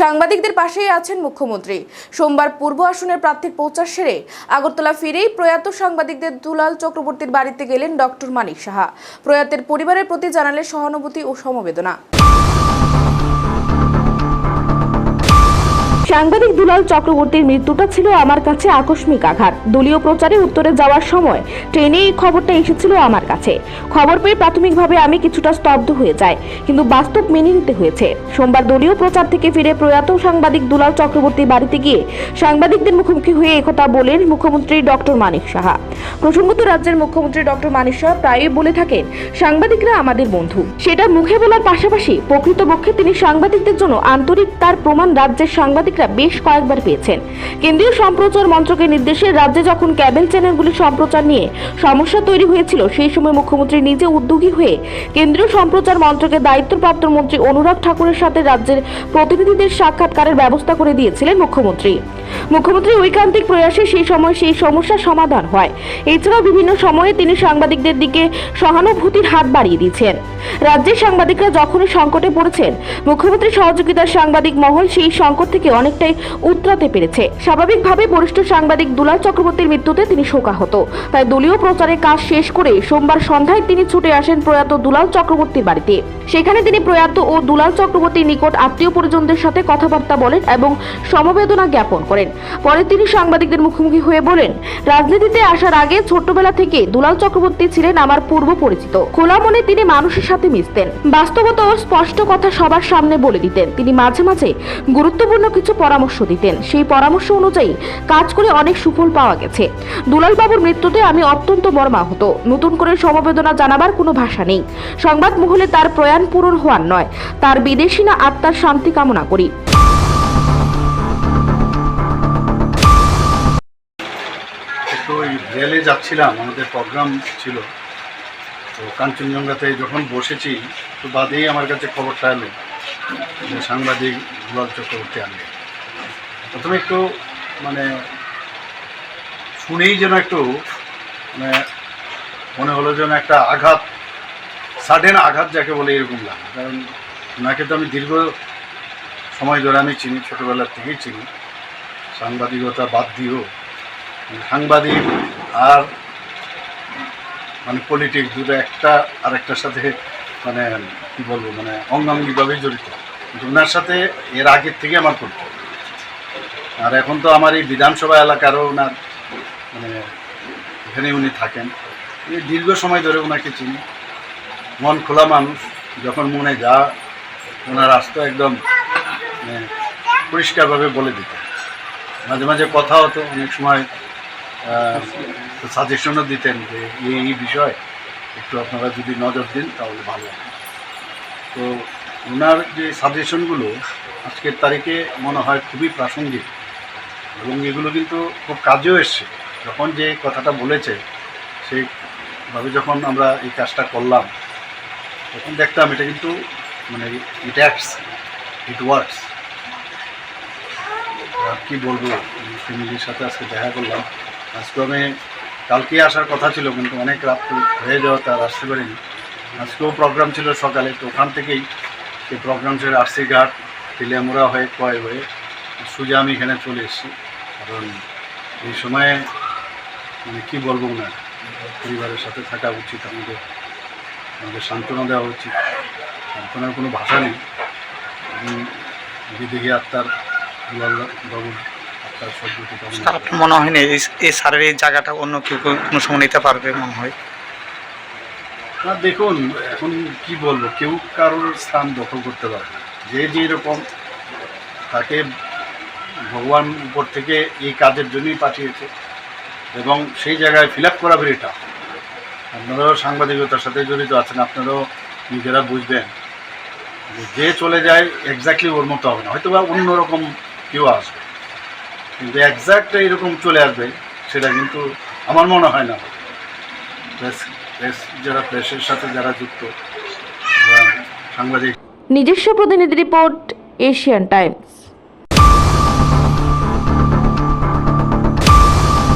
সাংবাদিকদের পাশেই আছেন মুখ্যমন্ত্রী। সোমবার পূর্ব আসনের প্রার্থীর প্রচার সেরে আগরতলা ফিরেই প্রয়াত সাংবাদিকদের দুলাল চক্রবর্তীর বাড়িতে গেলেন ডক্টর মানিক সাহা। প্রয়াতের পরিবারের প্রতি জানালে সহানুভূতি ও সমবেদনা। সাংবাদিক দুলাল চক্রবর্তীর মৃত্যুটা ছিল আমার কাছে আকস্মিক আঘাত। দলীয় প্রচারে উত্তরে যাওয়ার সময় ট্রেনে এই খবরটা এসেছিল আমার কাছে। খবর পেয়ে প্রাথমিকভাবে আমি কিছুটা স্তব্ধ হয়ে যাই, কিন্তু বাস্তব মেনে নিতে হয়েছে। সোমবার দলীয় প্রচার থেকে ফিরে প্রয়াত সাংবাদিক দুলাল চক্রবর্তীর বাড়িতে গিয়ে সাংবাদিকদের মুখোমুখি হয়ে একথা বলেন মুখ্যমন্ত্রী ডক্টর মানিক সাহা। প্রসঙ্গত রাজ্যের মুখ্যমন্ত্রী ডক্টর মানিক সাহা প্রায়ই বলে থাকেন, সাংবাদিকরা আমাদের বন্ধু। সেটা মুখে বলার পাশাপাশি প্রকৃতপক্ষে তিনি সাংবাদিকদের জন্য আন্তরিক তার প্রমাণ রাজ্যের সাংবাদিকরা বেশ কয়েকবার পেয়েছেন। কেন্দ্রীয় সম্প্রচার মন্ত্রকের নির্দেশে রাজ্যে যখন ক্যাবেল চ্যানেলগুলি সম্প্রচার নিয়ে সমস্যা তৈরি হয়েছিল, সেই সময় মুখ্যমন্ত্রী নিজে উদ্যোগী হয়ে কেন্দ্রীয় সম্প্রচার মন্ত্রকের দায়িত্বপ্রাপ্ত মন্ত্রী অনুরাগ ঠাকুরের সাথে রাজ্যের প্রতিনিধিদের সাক্ষাৎকারের ব্যবস্থা করে দিয়েছিলেন মুখ্যমন্ত্রী। মুখ্যমন্ত্রী ঐকান্তিক প্রয়াসে সেই সময় সেই সমস্যার সমাধান হয়। এছাড়াও বিভিন্ন সময়ে তিনি সাংবাদিকদের দিকে সহানুভূতির হাত বাড়িয়ে দিয়েছেন। রাজ্যের সাংবাদিকরা যখনই সংকটে পড়েছেন, মুখ্যমন্ত্রীর সহযোগিতার সাংবাদিক মহল সেই সংকট থেকে অনেকটাই উতরাতে পেরেছে। স্বাভাবিকভাবে বরিষ্ঠ সাংবাদিক দুলাল চক্রবর্তীর মৃত্যুতে তিনি শোকাহত। তাই দলীয় প্রচারের কাজ শেষ করে সোমবার সন্ধ্যায় তিনি ছুটে আসেন প্রয়াত দুলাল চক্রবর্তীর বাড়িতে। সেখানে তিনি প্রয়াত ও দুলাল চক্রবর্তীর নিকট আত্মীয় পরিজনদের সাথে কথাবার্তা বলেন এবং সমবেদনা জ্ঞাপন করেন। পরে তিনি সাংবাদিকদের মুখোমুখি হয়ে বলেন, রাজনীতিতে আসার আগে ছোটবেলা থেকে দুলাল চক্রবর্তী ছিলেন আমার পূর্ব পরিচিত। খোলা মনে তিনি মানুষের সাথে মিশতেন। বাস্তবতা ও স্পষ্ট কথা সবার সামনে বলে দিতেন। তিনি মাঝে মাঝে গুরুত্বপূর্ণ কিছু পরামর্শ দিতেন। সেই পরামর্শ অনুযায়ী কাজ করে অনেক সুফল পাওয়া গেছে। দুলাল বাবুর মৃত্যুতে আমি অত্যন্ত মর্মাহত। নতুন করে সমবেদনা জানাবার কোনো ভাষা নেই। সংবাদ মহলে তার প্রয়াণ পূরণ হওয়ার নয়। তার বিদেশি না আত্মার শান্তি কামনা করি। রেলে যাচ্ছিলাম, আমাদের প্রোগ্রাম ছিল। তো কাঞ্চনজঙ্ঘাতে যখন বসেছি, তো বাদেই আমার কাছে খবরটা এলো সাংবাদিক দুলাল চক্রবর্তী আনবে প্রথমে একটু মানে শুনেই যেন একটু মানে মনে হলো যেন একটা আঘাত সাডেন আঘাত যাকে বলে এরকম লাগে। কারণ ওনাকে তো আমি দীর্ঘ সময় ধরে আমি চিনি, ছোটোবেলার থেকেই চিনি। সাংবাদিকতা বাদ দিয়েও সাংবাদিক আর মানে পলিটিক্স দুটো একটা আরেকটার সাথে মানে কী বলব মানে অঙ্গাঙ্গিভাবেই জড়িত। ওনার সাথে এর আগের থেকে আমার করত আর এখন তো আমার এই বিধানসভা এলাকারও ওনার মানে এখানে উনি থাকেন। দীর্ঘ সময় ধরে ওনাকে চিনি। মন খোলা মানুষ, যখন মনে যা, ওনার আসতো একদম মানে পরিষ্কারভাবে বলে দিতেন। মাঝে মাঝে কথা হতো, অনেক সময় সাজেশনও দিতেন যে এই বিষয়, একটু আপনারা যদি নজর দিন, তাহলে ভালো তো ওনার যে সাজেশনগুলো আজকের তারিখে মনে হয় খুবই প্রাসঙ্গিক। এবং এগুলো কিন্তু খুব কাজেও এসছে। যখন যে কথাটা বলেছে সেইভাবে যখন আমরা এই কাজটা করলাম, তখন দেখতাম এটা কিন্তু মানে ইট অ্যাক্টস ইট ওয়ার্কস আর কি বলব ফ্যামিলির সাথে আজকে দেখা করলাম। আজকে আমি, কালকে আসার কথা ছিল, কিন্তু অনেক রাত হয়ে যাওয়া তার আসতে পারিনি। আজকেও প্রোগ্রাম ছিল সকালে, তো ওখান থেকেই সেই প্রোগ্রাম ছিল আরসি ঘাট, তেলিয়ামুড়া হয়ে, কয় হয়ে, সোজা আমি এখানে চলে এসেছি। কারণ এই সময়ে মানে কী বলব না পরিবারের সাথে থাকা উচিত আমাদের আমাদের সান্ত্বনা দেওয়া উচিত। সান্ত্বনার কোনো ভাষা নেই। বিদেহী আত্মার বাবুর আত্মার সদ্গতি আপনার মনে হয় না এই স্যারের এই জায়গাটা অন্য কেউ কেউ কোনো সময় নিতে পারবে মনে হয়? না দেখুন এখন কি বলব কেউ কারোর স্থান দখল করতে পারে না। যে যেরকম তাকে ভগবান উপর থেকে এই কাজের জন্যই পাঠিয়েছে। এবং সেই জায়গায় ফিল আপ করা ভেরি টাফ আপনারাও সাংবাদিকতার সাথে জড়িত আছেন, আপনারাও নিজেরা বুঝবেন যে চলে যায় এক্স্যাক্টলি ওর মতো হবে না। হয়তো বা অন্যরকম কেউ আসবে। কিন্তু এক্স্যাক্ট এরকম চলে আসবে, সেটা কিন্তু আমার মনে হয় না। প্রেস প্রেস যারা প্রেসের সাথে যারা যুক্ত সাংবাদিক নিজস্ব প্রতিনিধি রিপোর্ট এশিয়ান টাইমস